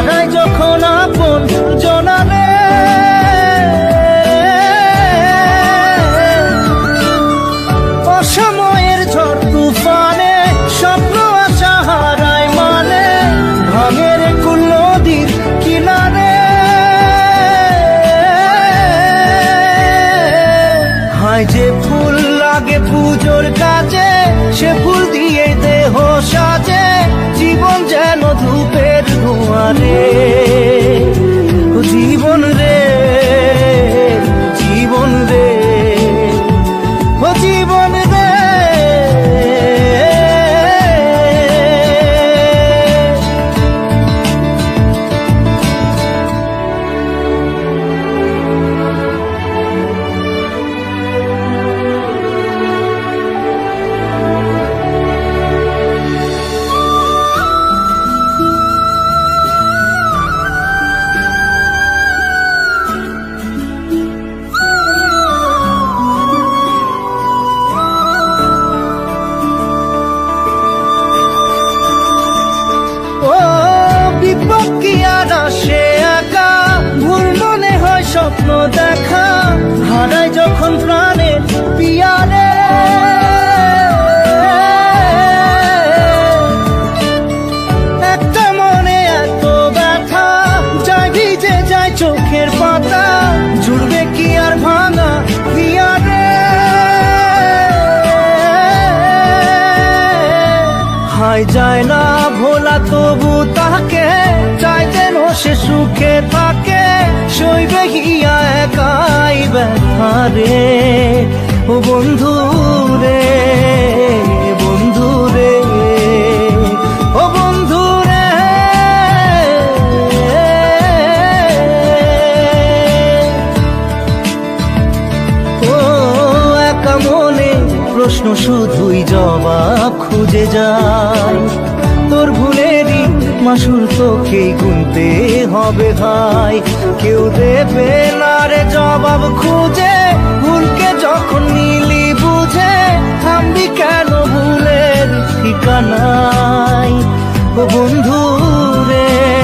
হারায় যখন আপন জনারে অসময়ের ঝড় তুফানে, স্বপ্ন আশা হারায় মানে ভাঙের কুল নদীর কিনারে। হায় যে ফুল লাগে পুজোর কাছে স্বপ্ন দেখা, হারায় যখন প্রাণে পিয়ারে। একটা মনে এত ব্যথা যায় ভিজে যায় চোখের পাতা, জুড়বে কি আর ভাঙা পিয়ারে। হাই যায় না ভোলা তবু তাকে ব্যথা রে ও বন্ধু রে বন্ধু রে, ও বন্ধু রে। ও একা মনে প্রশ্ন শুধুই জবাব খুঁজে যায় তোর ভুলেরই মাসুল তোকেই গুনতে হবে ভাই। কেউ দেবে না রে জবাব খুঁজে বন্ধু রে